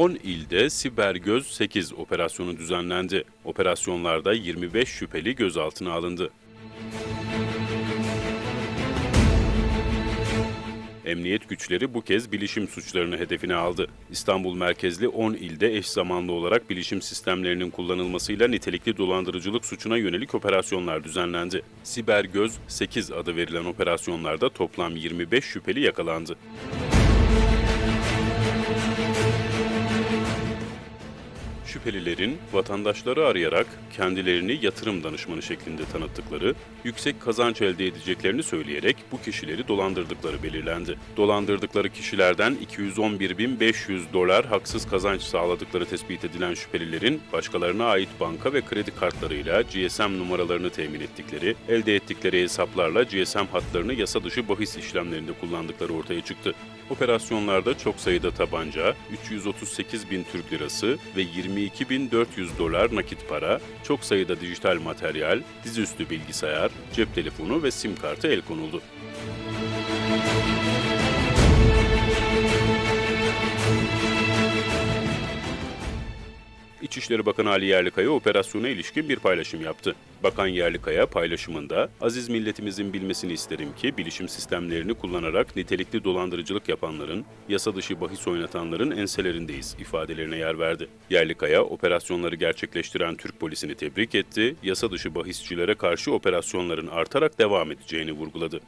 10 ilde Siber Göz 8 operasyonu düzenlendi. Operasyonlarda 25 şüpheli gözaltına alındı. Emniyet güçleri bu kez bilişim suçlarını hedefine aldı. İstanbul merkezli 10 ilde eş zamanlı olarak bilişim sistemlerinin kullanılmasıyla nitelikli dolandırıcılık suçuna yönelik operasyonlar düzenlendi. Siber Göz 8 adı verilen operasyonlarda toplam 25 şüpheli yakalandı. Şüphelilerin vatandaşları arayarak kendilerini yatırım danışmanı şeklinde tanıttıkları, yüksek kazanç elde edeceklerini söyleyerek bu kişileri dolandırdıkları belirlendi. Dolandırdıkları kişilerden 211.500 dolar haksız kazanç sağladıkları tespit edilen şüphelilerin başkalarına ait banka ve kredi kartlarıyla GSM numaralarını temin ettikleri, elde ettikleri hesaplarla GSM hatlarını yasa dışı bahis işlemlerinde kullandıkları ortaya çıktı. Operasyonlarda çok sayıda tabanca, 338 bin Türk lirası ve 22.400 dolar nakit para, çok sayıda dijital materyal, dizüstü bilgisayar, cep telefonu ve sim kartı el konuldu. İçişleri Bakanı Ali Yerlikaya operasyona ilişkin bir paylaşım yaptı. Bakan Yerlikaya paylaşımında, aziz milletimizin bilmesini isterim ki bilişim sistemlerini kullanarak nitelikli dolandırıcılık yapanların, yasa dışı bahis oynatanların enselerindeyiz ifadelerine yer verdi. Yerlikaya operasyonları gerçekleştiren Türk polisini tebrik etti, yasa dışı bahisçilere karşı operasyonların artarak devam edeceğini vurguladı.